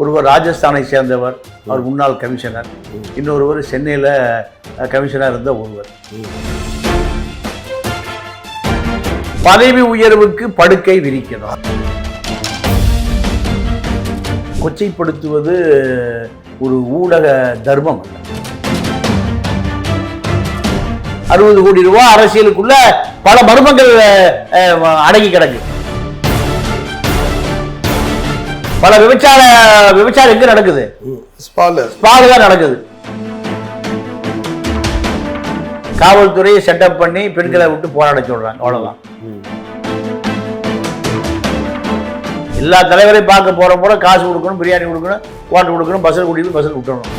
ஒருவர் ராஜஸ்தானை சேர்ந்தவர் அவர் முன்னாள் கமிஷனர். இன்னொருவர் சென்னையில் கமிஷனர் இருந்த ஒருவர். பதவி உயர்வுக்கு படுக்கை விரிக்கணும். கொச்சைப்படுத்துவது ஒரு ஊடக தர்மம் அல்ல. அறுபது கோடி ரூபாய் அரசியலுக்குள்ள பல மர்மங்கள் அடங்கி கிடக்கு. பல விபச்சார விபச்சாரம் எங்க நடக்குது பாதுகா நடக்குது. காவல்துறையை செட்டப் பண்ணி பெண்களை விட்டு போராட சொல்றாங்க. அவ்வளவுதான். எல்லா தலைவரையும் பார்க்க போற போற காசு கொடுக்கணும் பிரியாணி கொடுக்கணும் குவாட்டர் கொடுக்கணும் பஸ்ஸில் கூட்டிட்டு பஸ்ஸில் விட்டணும்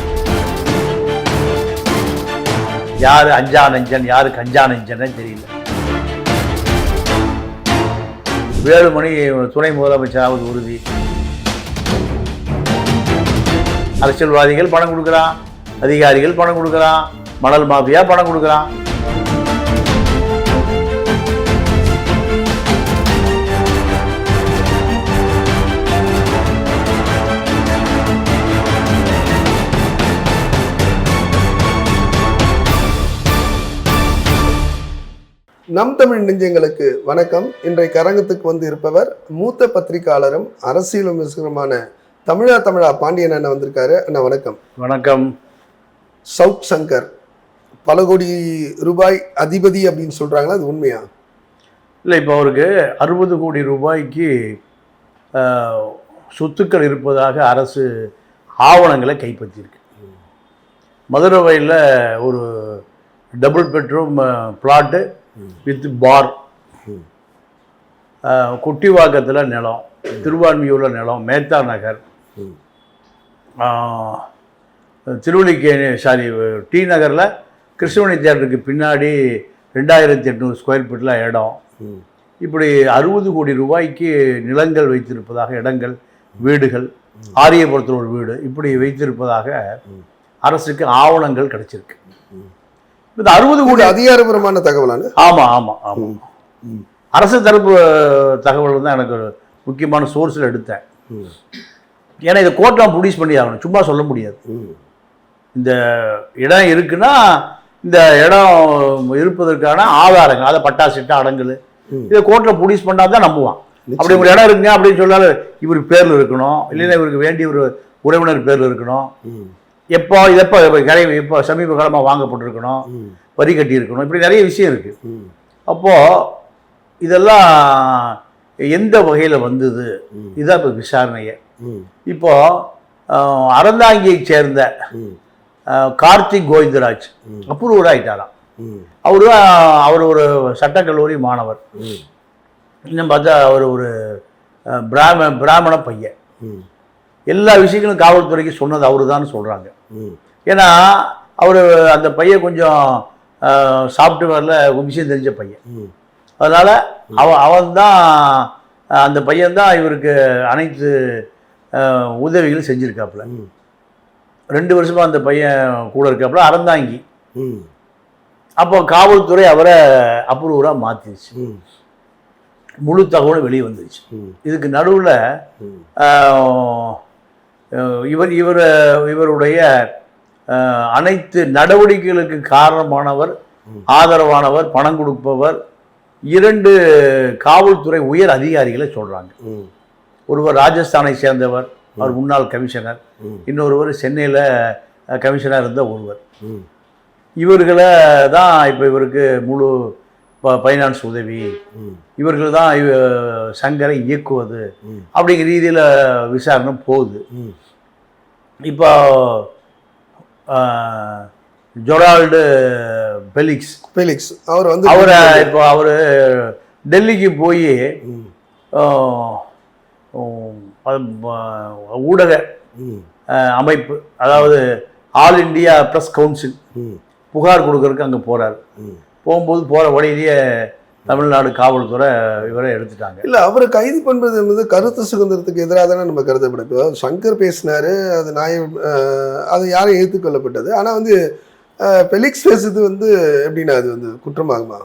யாரு அஞ்சா நெஞ்சன் யாரு கஞ்சா நெஞ்சன்னு தெரியல. வேலுமணி துணை முதலமைச்சராவது உறுதி. அரசியல்வாதிகள் பணம் கொடுக்குறான் அதிகாரிகள் பணம் கொடுக்குறான் மணல் மாஃபியா பணம் கொடுக்குறான் நம் தமிழ் நெஞ்சங்களுக்கு வணக்கம். இன்றைக்கு அரங்கத்துக்கு வந்து இருப்பவர் மூத்த பத்திரிகையாளரும் அரசியல் தமிழா தமிழா பாண்டியன் அண்ணன் வந்திருக்காரு. அண்ணா வணக்கம். வணக்கம். சவுத் சங்கர் பல கோடி ரூபாய் அதிபதி அப்படின்னு சொல்றாங்களா? அது உண்மையா? இல்லை இப்போ அவருக்கு அறுபது கோடி ரூபாய்க்கு சொத்துக்கள் இருப்பதாக அரசு ஆவணங்களை கைப்பற்றியிருக்கு. மதுரவையில் ஒரு double bedroom flat with bar கொட்டிவாக்கத்தில் நிலம் திருவான்மியூரில் நிலம் மேத்தா நகர். திருவல்லிக்கேணி சாரி டி நகரில் கிருஷ்ணமணி தியேட்டருக்கு பின்னாடி ரெண்டாயிரத்தி எட்நூறு ஸ்கொயர் ஃபீட்டில் இடம். இப்படி அறுபது கோடி ரூபாய்க்கு நிலங்கள் வைத்திருப்பதாக இடங்கள் வீடுகள் ஆரியபுரத்தில் ஒரு வீடு இப்படி வைத்திருப்பதாக அரசுக்கு ஆவணங்கள் கிடைச்சிருக்கு. இந்த அறுபது கோடி அதிகாரபூர்வமான தகவலான ஆமா ஆமா ஆமா. அரசு தரப்பு தகவல் தான் எனக்கு முக்கியமான சோர்ஸில் எடுத்தேன். ஏன்னா இதை கோர்ட்லாம் ப்ரொடியூஸ் பண்ணி ஆகணும் சும்மா சொல்ல முடியாது. இந்த இடம் இருக்குன்னா இந்த இடம் இருப்பதற்கான ஆதாரங்கள் அதை பட்டா சிட்டா அடங்கல். இதை கோர்ட்டில் ப்ரொடியூஸ் பண்ணால் தான் நம்புவான். அப்படி ஒரு இடம் இருக்குங்க அப்படின்னு சொன்னாலும் இவர் பேரில் இருக்கணும். இல்லைன்னா இவருக்கு வேண்டிய ஒரு உறவினர் பேரில் இருக்கணும். எப்போ இது எப்போ எப்போ கடை இப்போ சமீப காலமாக வாங்கப்பட்டிருக்கணும். வரி கட்டி இருக்கணும் இப்படி நிறைய விஷயம் இருக்குது அப்போது இதெல்லாம் எந்த வகையில் வந்தது? இதுதான் இப்போ விசாரணையே. இப்போ அஹ், அறந்தாங்கியைச் சேர்ந்த கார்த்திக் கோவிந்தராஜ். அப்ரூவர் ஆயிட்டாராம் அவரு தான் அவர் ஒரு சட்டக்கல்லூரி மாணவர். இன்னும் பார்த்தா அவர் ஒரு பிராம பிராமண பையன். எல்லா விஷயங்களும் காவல்துறைக்கு சொன்னது அவரு தான் சொல்கிறாங்க ஏன்னா அவர் அந்த பையன் கொஞ்சம் சாஃப்ட்வேரில் விஷயம் தெரிஞ்ச பையன். அதனால் அவ அவன் தான் அந்த பையன் தான் இவருக்கு அனைத்து உதவிகளும் செஞ்சுருக்காப்புல. ரெண்டு வருஷமாக அந்த பையன் கூட இருக்காப்புல அறந்தாங்கி. அப்போ காவல்துறை அவரை அப்ரூவராக மாற்றிடுச்சு முழு தகவலும் வெளியே வந்துருச்சு. இதுக்கு நடுவில் இவர் இவர் இவருடைய அனைத்து நடவடிக்கைகளுக்கு காரணமானவர் ஆதரவானவர் பணம் கொடுப்பவர் இரண்டு காவல்துறை உயர் அதிகாரிகளை சொல்கிறாங்க ஒருவர் ராஜஸ்தானை சேர்ந்தவர் அவர் முன்னாள் கமிஷனர். இன்னொருவர் சென்னையில் கமிஷனர் இருந்த ஒருவர். இவர்களை தான் இப்போ இவருக்கு முழு ஃபைனான்ஸ் உதவி. இவர்கள் தான் சங்கரை இயக்குவது. அப்படிங்கிற ரீதியில் விசாரணை போகுது. இப்போ ஜொரால்டு பெலிக்ஸ் பெலிக்ஸ் அவர் வந்து அவரை இப்போ அவர் டெல்லிக்கு போய் ஊடக அமைப்பு அதாவது ஆல் இந்தியா ப்ரெஸ் கவுன்சில் புகார் கொடுக்கறதுக்கு அங்கே போகிறார். போகும்போது போகிற வழியிலேயே தமிழ்நாடு காவல்துறை இவரை எடுத்துட்டாங்க. இல்ல அவரை கைது பண்றது என்பது கருத்து சுதந்திரத்துக்கு எதிராக தானே நம்ம கருதப்படும் இப்போ சங்கர் பேசினாரு அது அஹ், அது யாரும் ஏற்றுக்கொள்ளப்பட்டது ஆனா வந்து பெலிக்ஸ் பேசுறது வந்து எப்படின்னா அது வந்து குற்றமாகுமா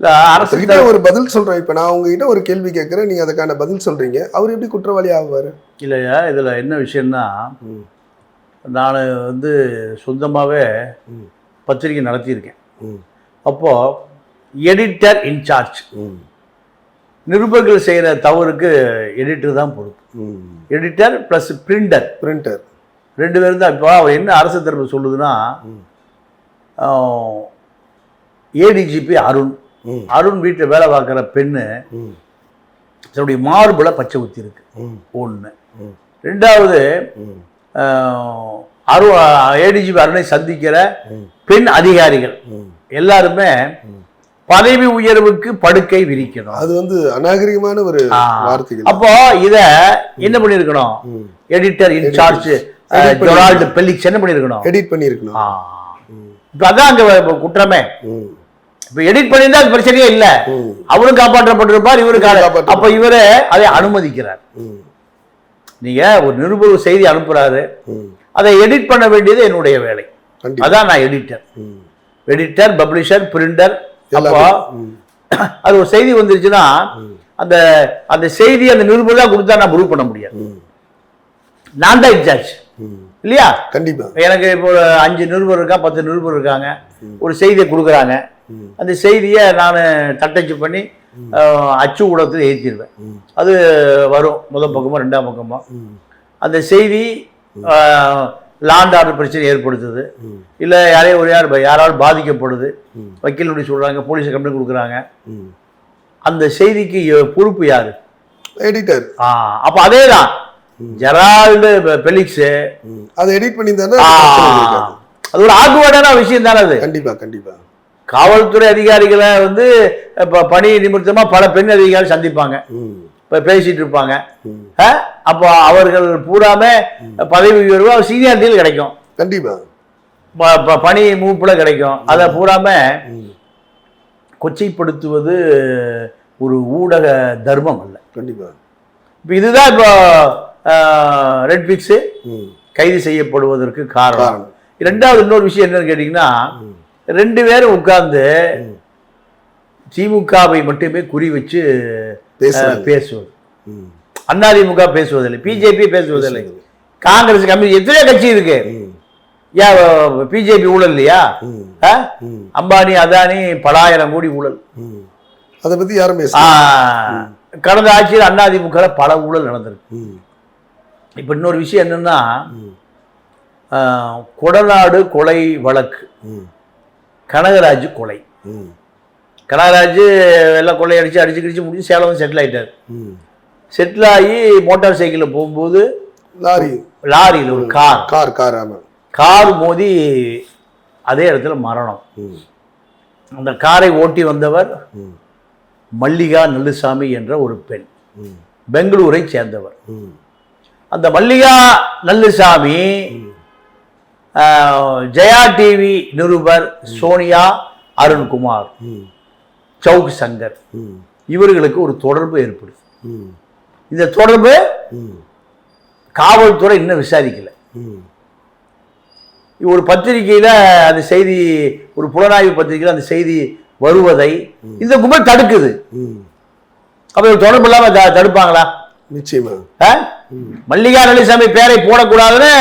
இல்ல அரசு ஒரு பதில் சொல்றேன் இப்ப நான் உங்ககிட்ட ஒரு கேள்வி கேட்கறேன் நீங்க அதுக்கான பதில் சொல்றீங்க அவர் எப்படி குற்றவாளி ஆகுவாரு இல்லையா இதுல என்ன விஷயம்னா. நான் வந்து சொந்தமாகவே ம். பத்திரிகை நடத்தியிருக்கேன் ம். அப்போ எடிட்டர் இன்சார்ஜ் ம். நிருபர்கள் செய்கிற தவறுக்கு எடிட்டர் தான் பொறுப்பு ம். எடிட்டர் ப்ளஸ் பிரிண்டர் பிரிண்டர் ரெண்டு பேரும் தான் இப்போ அவர் என்ன அரசு தரப்பு சொல்லுதுன்னா ம். ஏடிஜிபி அருண். அருண் வீட்டில் வேலை பார்க்குற பெண்ணு. தன்னுடைய மார்பில் பச்சை ஊற்றி இருக்கு. ஒன்று. ரெண்டாவது அரு ஏடிஜிபி அருணை சந்திக்கிற. பெண் அதிகாரிகள். எல்லாருமே பதவி உயர்வுக்கு படுக்கை விரிக்கணும் அது வந்து அநாகரிகமான ஒரு ஆ. வார்த்தைகள் அப்போ இத என்ன பண்ணிருக்கணும். எடிட்டர் இன்சார்ஜ் ஜொரால்டு பெல்லிக்ஸ் என்ன பண்ணிருக்கணும் எடிட் பண்ணியிருக்கணும் ஆ. இப்ப அதான் அங்க குற்றமே. இப்ப எடிட் பண்ணியிருந்தா அது பிரச்சனையே இல்ல. அவரும் காப்பாற்றப்பட்டிருப்பார் இவரு. அப்ப இவரு அதை அனுமதிக்கிறார். நீங்க ஒரு நிருபர் செய்தி அனுப்புறாரு. அதை எடிட் பண்ண வேண்டியது என்னுடைய வேலை அதான் நான் எடிட்டர். எடிட்டர் பப்ளிஷர் பிரிண்டர் அப்போ. அது ஒரு செய்தி வந்துருச்சுன்னா அந்த அந்த செய்தி அந்த நிருபர் தான் கொடுத்தா நான் ப்ரூவ் பண்ண முடியாது. நான் தான் இன்சார்ஜ். இல்லையா? கண்டிப்பா. எனக்கு இப்போ அஞ்சு நிருபர் இருக்கா பத்து நிருபர் இருக்காங்க. ஒரு செய்தியை கொடுக்குறாங்க. அந்த செய்தியை நான் தட்டச்சு பண்ணி அச்சு ஊடகத்தில் ஏற்றிடுவேன். அது வரும் முதல் பக்கமோ ரெண்டாம் பக்கமோ. ம். அந்த செய்தி லாண்ட் ஆர்டர் பிரச்சனை ஏற்படுத்துது. இல்லை யாரையும் ஒரு யார் யாராவது பாதிக்கப்படுது. வக்கீல் நோட்டீஸ் சொல்கிறாங்க போலீஸ் கம்ப்ளைண்ட் கொடுக்குறாங்க. அந்த செய்திக்கு பொறுப்பு யாரு? எடிட்டர். ஆ அப்போ அதே தான் ஜெரால்டு பெலிக்ஸு. அதை எடிட் இருக்காது. அது ஒரு ஆக்குவாடான விஷயம் தானே அது. கண்டிப்பா கண்டிப்பா. காவல்துறை அதிகாரிகளை வந்து இப்போ பணி நிமித்தமா பல பெண் அதிகாரிகள் சந்திப்பாங்க. இப்போ பேசிட்டு இருப்பாங்க? அப்போ அவர்கள் பூராமே பதவி உயர்வு சீனியாரிட்டியில் கிடைக்கும். கண்டிப்பா. ப- ப- பணி மூப்புல கிடைக்கும். அதை பூராமே. கொச்சைப்படுத்துவது ஒரு ஊடக தர்மம் அல்ல. கண்டிப்பா. இப்போ இதுதான் இப்போ ரெட்பிக்ஸு ம். கைது செய்யப்படுவதற்கு காரணம். ரெண்டாவது இன்னொரு விஷயம் என்னன்னு கேட்டிங்கன்னா ரெண்டு பேரும் உட்கார்ந்து திமுகவை மட்டுமே குறி வச்சு பேசுவது. அதிமுக பேசுவதில்லை பிஜேபி பேசுவதில்லை. காங்கிரஸ் கம்யூனிஸ்ட் எத்தனையோ கட்சி இருக்கு. ஏன் பிஜேபி ஊழல் இல்லையா. அம்பானி அதானி பலாயிரம் கோடி ஊழல். அதை பத்தி யாரும் கடந்த ஆட்சியில் அதிமுக பல ஊழல் நடந்திருக்கு. இப்போ இன்னொரு விஷயம் என்னன்னா கொடநாடு கொலை வழக்கு. கனகராஜ் கொலை. கனகராஜ் எல்லாம் கொள்ளையடிச்சு அடிச்சு கிடிச்சு முடிச்சு சேலம் செட்டில் ஆயிட்டார் ம். செட்டில் ஆகி மோட்டார் சைக்கிளில் போகும்போது லாரி லாரியில் ஒரு கார் கார் கார் ஆமா கார் மோதி அதே இடத்துல மரணம். அந்த காரை ஓட்டி வந்தவர். மல்லிகா நல்லுசாமி என்ற ஒரு பெண். பெங்களூரை சேர்ந்தவர். அந்த மல்லிகா நல்லுசாமி ஜெயா டிவி நிருபர் சோனியா அருண்குமார் ம். சவுக் சங்கர் ம். இவர்களுக்கு ஒரு தொடர்பு ஏற்படுது இந்த தொடர்பு காவல்துறை இன்னும் விசாரிக்கல ஒரு பத்திரிகையில் அந்த செய்தி ஒரு புலனாய்வு பத்திரிகையில் அந்த செய்தி வருவதை இந்த கும்பல் தடுக்குது ம். அப்ப தொடர்பு இல்லாமல் த- தடுப்பாங்களா நிச்சயமா? மல்லிகா நல்லிசாமி பேரை போடக்கூடாதுன்னு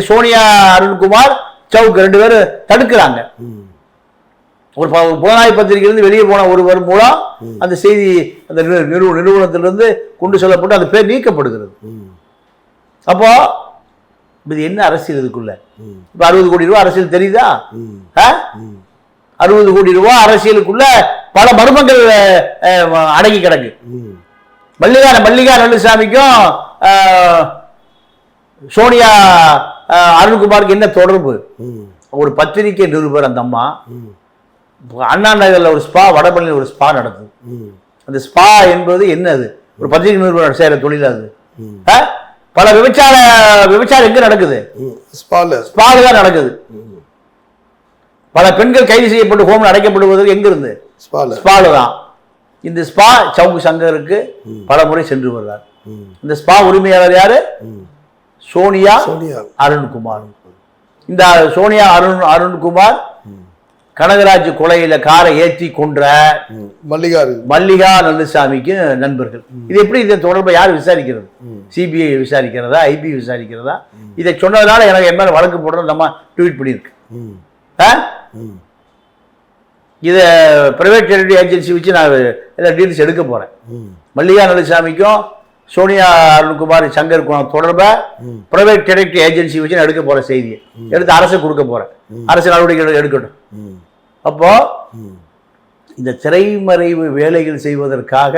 சோனியா அருண்குமார் சவுக் ரெண்டு பேரும் தடுக்கிறாங்க. ஒரு புலனாய்வு பத்திரிகையிலிருந்து வெளியே போன ஒருவர் மூலம் அந்த செய்தி அந்த நிறு- நிறுவ நிறுவனத்திலிருந்து கொண்டு செல்லப்பட்டு அந்த பேர் நீக்கப்படுகிறது. அப்போ இது என்ன அரசியல் இதுக்குள்ள. இப்போ அறுபது கோடி ரூபா அரசியல் தெரியுதா. அறுபது கோடி ரூபா அரசியலுக்குள்ள பல மர்மங்கள் அடங்கி கிடக்கு. மல்லிகா மல்லிகா நல்லுசாமிக்கும் ஆஹ், சோனியா அருண்குமாருக்கு என்ன தொடர்பு. ஒரு பத்திரிகை நிருபர் அந்த அம்மா. அண்ணா நகர்ல ஒரு ஸ்பா வடபழனியில் ஒரு ஸ்பா நடக்குது. அந்த ஸ்பா என்பது என்னது? ஒரு பத்திரிகை நிருபர் செய்யற தொழில் அது? பல விபச்சார விபச்சாரம் எங்க நடக்குது. ஸ்பால. ஸ்பால தான் நடக்குது. பல பெண்கள் கைது செய்யப்பட்டு ஹோமில் அடைக்கப்படுவது எங்க இருந்து ஸ்பால. ஸ்பால தான். இந்த ஸ்பா சவுக்கு சங்கருக்கு பல முறை சென்று வருகிறார். இந்த ஸ்பா உரிமையாளர் யாரு. சோனியா சோனியா. அருண்குமார். இந்த சோனியா அருண் அருண்குமார் கனகராஜ் கொலையில காரை ஏற்றி கொன்ற. மல்லிகா மல்லிகா நல்லுசாமிக்கு நண்பர்கள். இது எப்படி இந்த தொடர்பை யார் விசாரிக்கிறது. சிபிஐ விசாரிக்கிறதா? ஐபி விசாரிக்கிறதா? இதை சொன்னதுனால எனக்கு என் மேல வழக்கு போடுறது நம்ம ட்வீட் பண்ணியிருக்கு. ம். ஆ? இதை பிரைவேட் ஏஜென்சி வச்சு நான் இதை டீல்ஸ் எடுக்க போறேன். ம். மல்லிகா நல்லுசாமிக்கும் சோனியா அருண்குமார் சங்கர் குணம் தொடர்பை. பிரைவேட் டிடெக்டிவ் ஏஜென்சி வச்சு நான் எடுக்க போற செய்தியை. எடுத்து அரசு கொடுக்க போறேன். அரசு நடவடிக்கைகள் எடுக்கட்டும். ம். அப்போ ம். இந்த திரைமறைவு வேலைகள் செய்வதற்காக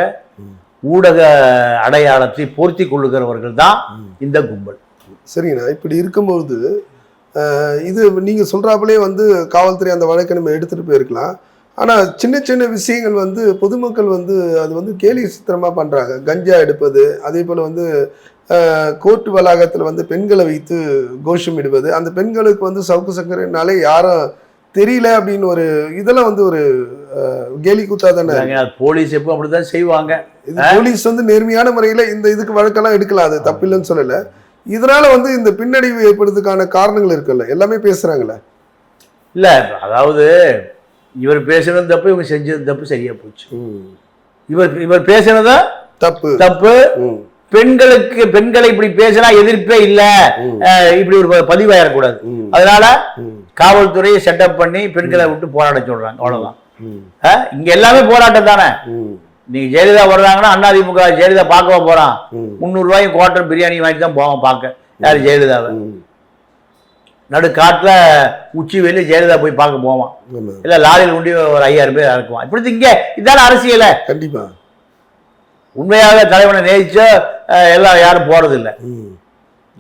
ஊடக அடையாளத்தை போர்த்தி கொள்ளுகிறவர்கள் தான் இந்த கும்பல். சரிங்கண்ணா இப்படி இருக்கும்போது இது நீங்க சொல்றாப்புலே வந்து காவல்துறை அந்த வழக்கை நம்ம எடுத்துட்டு போயிருக்கலாம். ஆனா சின்ன சின்ன விஷயங்கள் வந்து பொதுமக்கள் வந்து அது வந்து கேலி சித்திரமா பண்றாங்க. கஞ்சா எடுப்பது அதே போல வந்து கோர்ட் வளாகத்துல வந்து பெண்களை வைத்து கோஷம் இடுவது அந்த பெண்களுக்கு வந்து சவுக்கு சக்கரைனாலே யாரும் தெரியல அப்படின்னு ஒரு இதெல்லாம் வந்து ஒரு கேலி கூத்தா தானே போலீஸ் எப்போ அப்படிதான் செய்வாங்க. போலீஸ் வந்து நேர்மையான முறையில இந்த இதுக்கு வழக்கெல்லாம் எடுக்கலாம் அது தப்பில்லைன்னு சொல்லல. இதனால வந்து இந்த பின்னடைவு ஏற்படுறதுக்கான காரணங்கள் இருக்குல்ல எல்லாமே பேசுறாங்கல்ல. இல்ல அதாவது இவர் பேசுனது தப்பு இவங்க செஞ்சது தப்பு சரியா போச்சு. இவர் இவர் பேசுனது? தப்பு. தப்பு. பெண்களுக்கு பெண்களை இப்படி பேசினா எதிர்ப்பே இல்ல. இப்படி ஒரு பதிவாயிடக்கூடாது. அதனால. காவல்துறையை செட்டப் பண்ணி பெண்களை விட்டு போராட சொல்றாங்க. அவ்வளவுதான். இங்க எல்லாமே போராட்டம் தானே. நீங்க ஜெயலலிதா வர்றாங்கன்னா அதிமுக ஜெயலலிதா பார்க்கவா போறான். முந்நூறு ரூபாய்க்கு குவார்டர் பிரியாணி வாங்கி தான் போவான் பார்க்க. யார் ஜெயலலிதாவை? ம். நடு காட்டுல உச்சி வெளியே ஜெயலலிதா போய் பார்க்க போவான். இல்ல லாரியில் உண்டி ஒரு ஐயாயிரம் பேர் இறக்குவான். இப்படி இங்க இதான அரசியல. கண்டிப்பா. உண்மையாக தலைவனை நேசிச்சா எல்லாம் யாரும் ம்.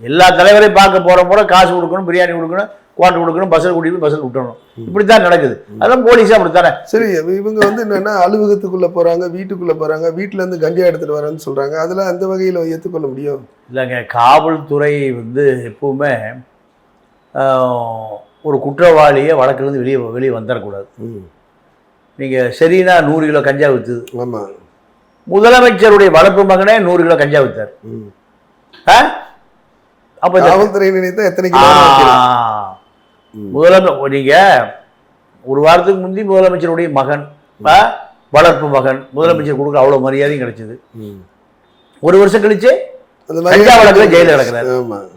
எல்லா தலைவரையும் பார்க்க போற போற காசு கொடுக்கணும் பிரியாணி கொடுக்கணும் குவார்டர் கொடுக்கணும் பஸ்ஸில் கூட்டிட்டு போய் பஸ்ஸில் விட்டணும் இப்படித்தான் நடக்குது. அதெல்லாம் போலீஸா அப்படித்தானே? சரி இவங்க வந்து என்னன்னா அலுவலகத்துக்குள்ள போறாங்க வீட்டுக்குள்ள போறாங்க வீட்டுல இருந்து கஞ்சா எடுத்துட்டு வரேன்னு சொல்றாங்க. அதெல்லாம் அந்த வகையில ஏத்துக்கொள்ள முடியும்? இல்லைங்க காவல்துறை வந்து எப்பவுமே ஒரு குற்றவாளியை வழக்கிலிருந்து வெளியே வெளியே வந்துடக்கூடாது. நீங்கள் சரினா நூறு கிலோ கஞ்சா விற்றுது ஆமா முதலமைச்சருடைய வளர்ப்பு மகனே நூறு கிலோ கஞ்சா வித்தார்? அப்போ காவல்துறை நினைத்தா எத்தனை? முதலமை நீங்க ஒரு வாரத்துக்கு முந்தி முதலமைச்சருடைய மகன்? வளர்ப்பு மகன் முதலமைச்சர் கொடுக்க அவ்வளவு மரியாதையும் கிடைச்சது. ஒரு வருஷம் கழிச்சு கஞ்சா வழக்குல ஜெயில கிடக்குறாரு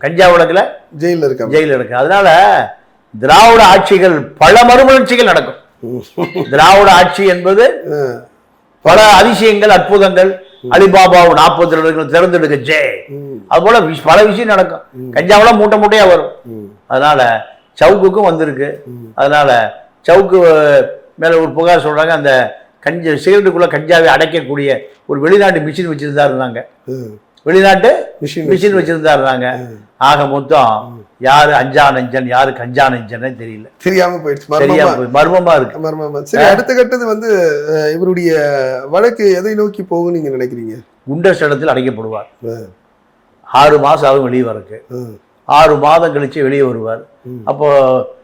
கஞ்சா வழக்குல ஜெயில இருக்காங்க. ஜெயில இருக்கு அதனால திராவிட ஆட்சிகள் பல மறுமலர்ச்சிகள் நடக்கும். திராவிட ஆட்சி என்பது பல அதிசயங்கள் அற்புதங்கள் அலிபாபாவு நாற்பத்தி ரெண்டு திறந்துடுங்க ஜே. அது போல பல விஷயம் நடக்கும். கஞ்சாவெல்லாம் மூட்டை மூட்டையா வரும். அதனால சவுக்குக்கும் வந்திருக்கு. அதனால சவுக்கு மேல ஒரு புகார் சொல்றாங்க. அந்த கஞ்ச சிகரெட்டுக்குள்ள கஞ்சாவை அடைக்கக்கூடிய ஒரு வெளிநாட்டு மிஷின் வச்சிருந்தா இருந்தாங்க. வெளிநாட்டு மிஷின் மிஷின் வச்சிருந்தா இருந்தாங்க ஆக மொத்தம் யாரு அஞ்சா நெஞ்சன் யாரு கஞ்சா நெஞ்சனே தெரியல. தெரியாம போயிடுச்சு. சரியா மர்மமா இருக்கு. மர்மமா. சரி அடுத்த கட்டது வந்து இவருடைய வழக்கு எதை நோக்கி போகும் நீங்க நினைக்கிறீங்க? குண்டர் இடத்தில் அடைக்கப்படுவார். ஆறு மாசம் ஆகும் வெளியே வரக்கு. ஆறு மாதம் கழிச்சு வெளியே வருவார். அப்போ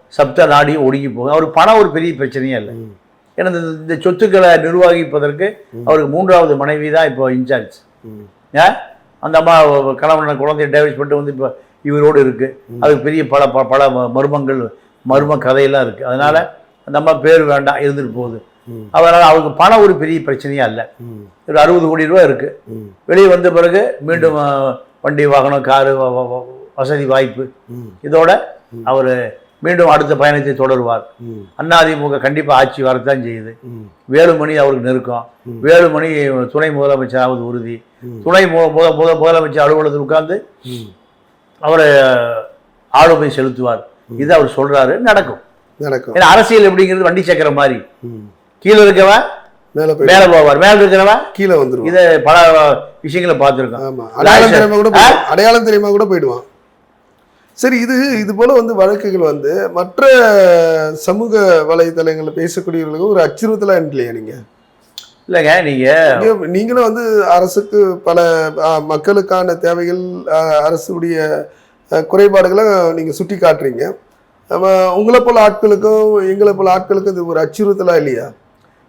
சப்த நாடியும் ஒடுங்கி போகும். அவருக்கு பணம் ஒரு பெரிய பிரச்சனையே இல்லை. ஏன்னா இந்த- சொத்துக்களை நிர்வகிப்பதற்கு அவருக்கு மூன்றாவது மனைவி தான் இப்போ இன்சார்ஜ். அந்த அம்மா கணவன் குழந்தைய டேவிஸ் பண்ணிட்டு வந்து இப்போ இவரோடு இருக்கு அதுக்கு பெரிய பல ப- பல மர்மங்கள் மர்ம கதையெல்லாம் இருக்கு அதனால அந்த அம்மா பேர் வேண்டாம் இருந்துட்டு போகுது. அதனால அவருக்கு பணம் ஒரு பெரிய பிரச்சனையா இல்லை. ஒரு அறுபது கோடி ரூபா இருக்கு ம். வெளியே வந்த பிறகு மீண்டும் வண்டி வாகனம் காரு வசதி வாய்ப்பு. இதோட அவர் மீண்டும் அடுத்த பயணத்தை தொடருவார். அதிமுக கண்டிப்பா ஆட்சி வரத்தான் செய்யுது. வேலுமணி அவருக்கு நெருக்கம் வேலுமணி துணை முதலமைச்சர் ஆவது உறுதி. துணை முதலமைச்சர் அலுவலகத்தில் உட்கார்ந்து. அவர் ஆளுமை செலுத்துவார். இது அவர் சொல்றாரு நடக்கும். நடக்கும். ஏன்னா அரசியல் எப்படிங்கிறது வண்டி சக்கரம் மாதிரி. கீழே இருக்கவன் மேல போவார். மேலே இருக்கிறவன் கீழே வந்துருவான் இதை பல விஷயங்களை பார்த்துருக்கோம். ஆமா. அடையாளம் தெரியாம கூட. அடையாளம் தெரியாம கூட போயிடுவான். சரி இது இது போல வந்து வழக்குகள் வந்து மற்ற சமூக வலைதளங்களில் பேசக்கூடியவர்களுக்கு ஒரு அச்சுறுத்தலா இல்லையா நீங்க? இல்லைங்க நீங்க நீங்க- நீங்களும் வந்து அரசுக்கு பல மக்களுக்கான தேவைகள் அரசுடைய குறைபாடுகளை நீங்க சுட்டி காட்டுறீங்க. உங்களை போல ஆட்களுக்கும் எங்களை போல ஆட்களுக்கும் இது ஒரு அச்சுறுத்தலா இல்லையா?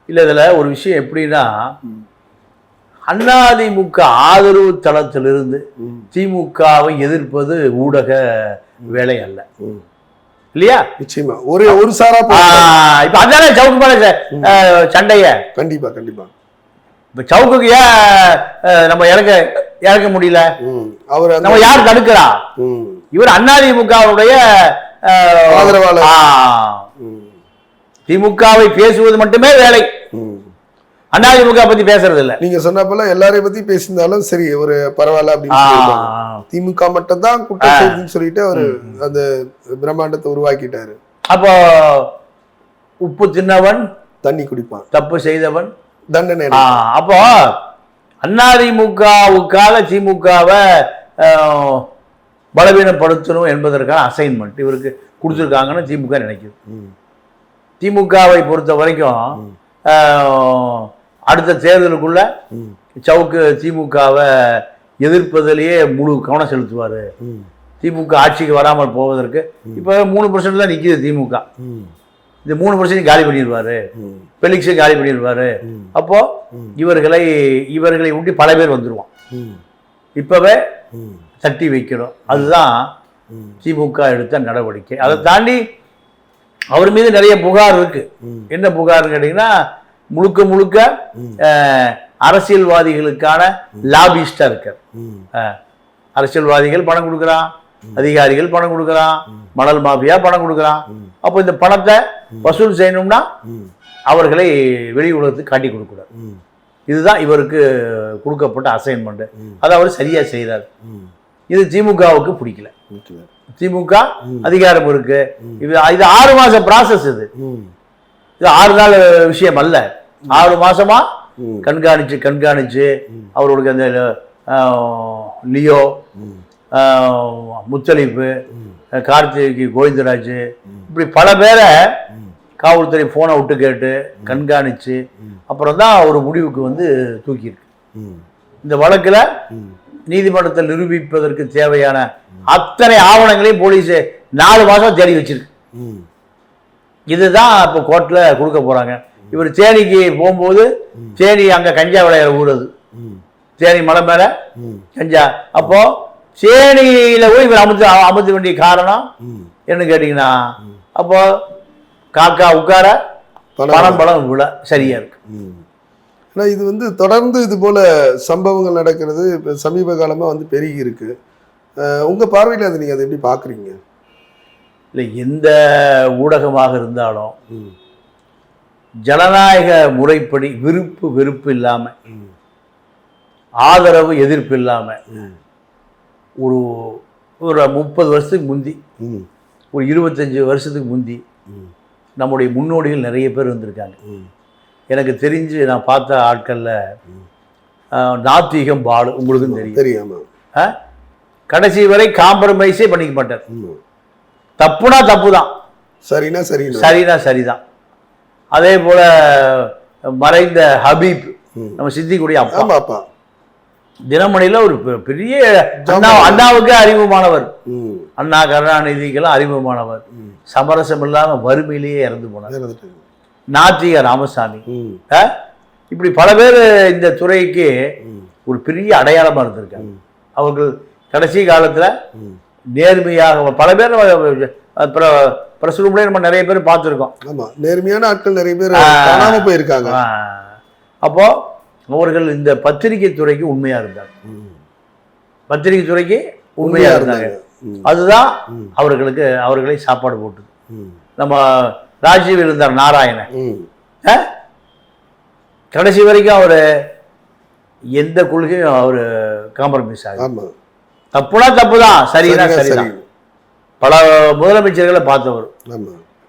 இல்ல இதுல ஒரு விஷயம் எப்படின்னா அதிமுக ஆதரவு தளத்திலிருந்து திமுகவை எதிர்ப்பது ஊடக வேலை அல்ல. இல்லையா? நிச்சயமா. ஒரு ஒரு சாரா இப்ப அதானே சவுக்கு மேல சண்டைய? கண்டிப்பா கண்டிப்பா. இப்ப சவுக்குக்கு ஏன் நம்ம இறக்க இறக்க முடியல? அவர் நம்ம யார் தடுக்கிறா? இவர் அதிமுகவுடைய ஆதரவாளர். திமுகவை பேசுவது மட்டுமே வேலை. அதிமுக பத்தி பேசுறது இல்ல நீங்க சொன்னப்பெல்லாம் எல்லாரையும் பத்தி பேசியிருந்தாலும் சரி ஒரு பரவாயில்ல அப்படின்னு திமுக மட்டும் தான் குற்றம் செய்யுதுன்னு சொல்லிட்டு அவரு அந்த பிரம்மாண்டத்தை உருவாக்கிட்டாரு. அப்போ உப்பு தின்னவன் தண்ணி குடிப்பான். தப்பு செய்தவன். தண்டனை அப்போ அதிமுகவுக்காக திமுகவை பலவீனப்படுத்தணும் என்பதற்கான அசைன்மெண்ட் இவருக்கு கொடுத்துருக்காங்கன்னு திமுக நினைக்குது. திமுகவை பொறுத்த வரைக்கும் அடுத்த தேர்தலுக்குள்ள சவுக்கு திமுகவை எதிர்ப்பதிலேயே முழு கவனம் செலுத்துவார். திமுக ஆட்சிக்கு வராமல் போவதற்கு இப்போ மூணு பர்சன்ட் தான் நிற்கிது திமுக. இந்த மூணு பர்சன்ட் காலி பண்ணிடுவாரு. ம். பெலிக்ஸை காலி பண்ணிடுவாரு. அப்போது இவர்களை இவர்களை ஒட்டி பல பேர் வந்துடுவான் இப்போவே தட்டி வைக்கிறோம். அதுதான் திமுக எடுத்த நடவடிக்கை. அதை தாண்டி அவர் மீது நிறைய புகார் இருக்குது என்ன புகார்னு கேட்டிங்கன்னா முழுக்க முழுக்க அரசியல்வாதிகளுக்கான லாபிஸ்டா இருக்கார். அரசியல்வாதிகள் பணம் கொடுக்குறான் அதிகாரிகள் பணம் கொடுக்குறான் மணல் மாஃபியா பணம் கொடுக்குறான். அப்போ இந்த பணத்தை வசூல் செய்யணும்னா. அவர்களை வெளி உலகத்துக்கு காட்டி கொடுக்கூடாது. இதுதான் இவருக்கு கொடுக்கப்பட்ட அசைன்மெண்ட் அதை அவர் சரியா செய்கிறார். இது திமுகவுக்கு பிடிக்கல. திமுக அதிகாரம் இருக்கு. இது இது ஆறு மாச ப்ராசஸ் இது. இது ஆறு நாள் விஷயம் அல்ல. ஆறு மாசமா. கண்காணிச்சு கண்காணிச்சு அவர்களுக்கு அந்த லியோ முத்தளிப்பு கார்த்திகை கோவிந்தராஜ் இப்படி பல பேரை காவல்துறை போனை விட்டு கேட்டு கண்காணிச்சு அப்புறம் தான் ஒரு முடிவுக்கு வந்து தூக்கியிருக்கு. இந்த வழக்குல ம். நீதிமன்றத்தில் நிரூபிப்பதற்கு தேவையான அத்தனை ஆவணங்களையும் போலீஸ் நாலு மாசம் தேடி வச்சிருக்கு. இதுதான் இப்போ கோர்ட்டில் கொடுக்க போறாங்க. இவர் தேனிக்கு போகும்போது தேனி அங்க கஞ்சா விளையாட ஊடுது. தேனி மலை மேல. கஞ்சா அப்போ தேனியில போய் இவர் அமுத்து அமுத்த வேண்டிய காரணம் ம். என்ன கேட்டிங்கன்னா அப்போ காக்கா உட்கார பணம் பழம் விழ சரியா இருக்கு ம். ஆனா இது வந்து தொடர்ந்து இது போல சம்பவங்கள் நடக்கிறது இப்ப சமீப காலமா வந்து பெருகி இருக்கு அஹ் உங்க பார்வையில அதை நீங்க அதை எப்படி பாக்குறீங்க இல்லை எந்த ஊடகமாக இருந்தாலும். ஜனநாயக முறைப்படி விருப்பு வெறுப்பு இல்லாம ம். ஆதரவு எதிர்ப்பு இல்லாம ம். ஒரு ஒரு முப்பது வருஷத்துக்கு முந்தி. ஒரு இருபத்தஞ்சு வருஷத்துக்கு முந்தி. நம்முடைய முன்னோடிகள் நிறைய பேர் இருந்திருக்காங்க. எனக்கு தெரிஞ்சு நான் பார்த்த ஆட்களில் நாத்திகம் பாலு உங்களுக்கும் தெரியும் தெரியாம ஆ? கடைசி வரை காம்ப்ரமைஸே பண்ணிக்க மாட்டார். தப்புனா தப்பு தான் சரினா சரி சரினா சரிதான் அதே போல மறைந்த ஹபீப். நம்ம சித்திக்குடைய அப்பா ஆமாப்பா தினமணியில ஒரு பெரிய அண்ணா அண்ணாவுக்கே அறிமுகமானவர். அண்ணா கருணாநிதிக்கெல்லாம் அறிமுகமானவர். சமரசம் இல்லாம வறுமையிலேயே இறந்து போனார். நாத்திக ராமசாமி? இப்படி பல பேர் இந்த துறைக்கு. ஒரு பெரிய அடையாளமா இருந்திருக்காங்க. அவர்கள் கடைசி காலத்துல. நேர்மையாக பல பேர் பிரஸ் ரூம்லேயே நம்ம நிறைய பேர் பார்த்துருக்கோம். ஆமா நேர்மையான ஆட்கள் நிறைய பேர் காணாம போயிருக்காங்க. ஆ. அப்போ அவர்கள் இந்த பத்திரிகை துறைக்கு உண்மையா இருந்தாங்க. பத்திரிகை துறைக்கு உண்மையா உண்மையா இருந்தாங்க. அதுதான். அவர்களுக்கு அவர்களை சாப்பாடு போட்டுது. நம்ம ராஜீவ் இருந்தார் நாராயணன்? கடைசி வரைக்கும் அவர் எந்த கொள்கையும் அவர் காம்ப்ரமைஸ் ஆகும் தப்புனா தப்பு தான் சரிதான். சரி. பல முதலமைச்சர்களை பார்த்தவர்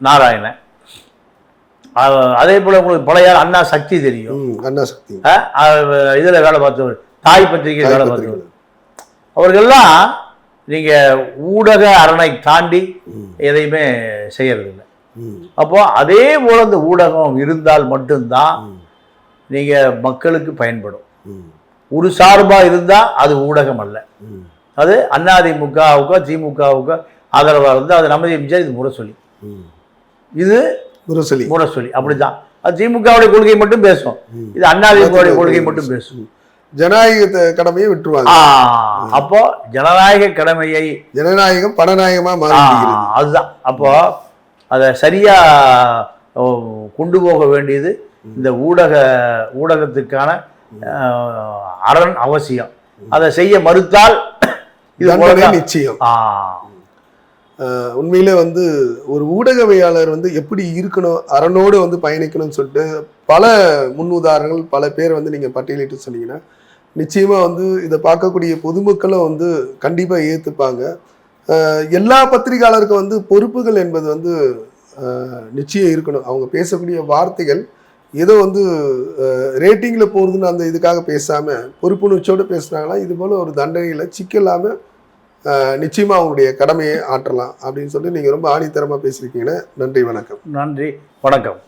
நாராயணன் அஹ் அதே போல உங்களுக்கு பழைய அண்ணா சக்தி தெரியும். அண்ணா சக்தி இதுல வேலை பார்த்தவர் தாய் பத்திரிகை வேலை பார்த்தவர். அவர்கள்லாம் நீங்க ஊடக அரணை தாண்டி. எதையுமே செய்யறதில்லை. அப்போ அதே போல இந்த ஊடகம் இருந்தால் மட்டும்தான். நீங்க மக்களுக்கு பயன்படும். ஒரு சார்பா இருந்தா அது ஊடகம் அல்ல. அது அதிமுகவுக்கோ திமுகவுக்கோ ஆதரவா இருந்தால் அது நமது எம்ஜிஆர் இது முரசொலி. இது முரசொலி. முரசொலி. அப்படிதான். அது திமுகவுடைய கொள்கை மட்டும் பேசும். இது அதிமுகவுடைய கொள்கை மட்டும் பேசும். ஜனநாயக கடமையை விட்டுருவாங்க. அப்போ ஜனநாயக கடமையை ஜனநாயகம் பணநாயகமா ஆ, மாறிடுகிறது அதுதான். அப்போ அதை சரியா கொண்டு போக வேண்டியது இந்த ஊடக ஊடகத்துக்கான அரண் அவசியம். அதை செய்ய மறுத்தால் இது. நிச்சயம். உண்மையிலே வந்து ஒரு ஊடகவியாளர் வந்து எப்படி இருக்கணும் அரணோடு வந்து பயணிக்கணும்னு சொல்லிட்டு பல முன் உதாரணங்கள் பல பேர் வந்து நீங்கள் பட்டியலிட்டு சொன்னீங்கன்னா நிச்சயமாக வந்து இதை பார்க்கக்கூடிய பொதுமக்களும் வந்து கண்டிப்பாக ஏற்றுப்பாங்க எல்லா பத்திரிகையாளருக்கும் வந்து பொறுப்புகள் என்பது வந்து நிச்சயம் இருக்கணும். அவங்க பேசக்கூடிய வார்த்தைகள் ஏதோ வந்து ரேட்டிங்கில் போகிறதுன்னு அந்த இதுக்காக பேசாமல் பொறுப்புணர்ச்சியோடு பேசுனாங்கன்னா இது போல் ஒரு தண்டனையில் சிக்கலாமல் நிச்சயமாக அவங்களுடைய கடமையை ஆற்றலாம் அப்படின்னு சொல்லி நீங்கள் ரொம்ப ஆணித்தரமாக பேசியிருக்கீங்க நன்றி வணக்கம். நன்றி வணக்கம்.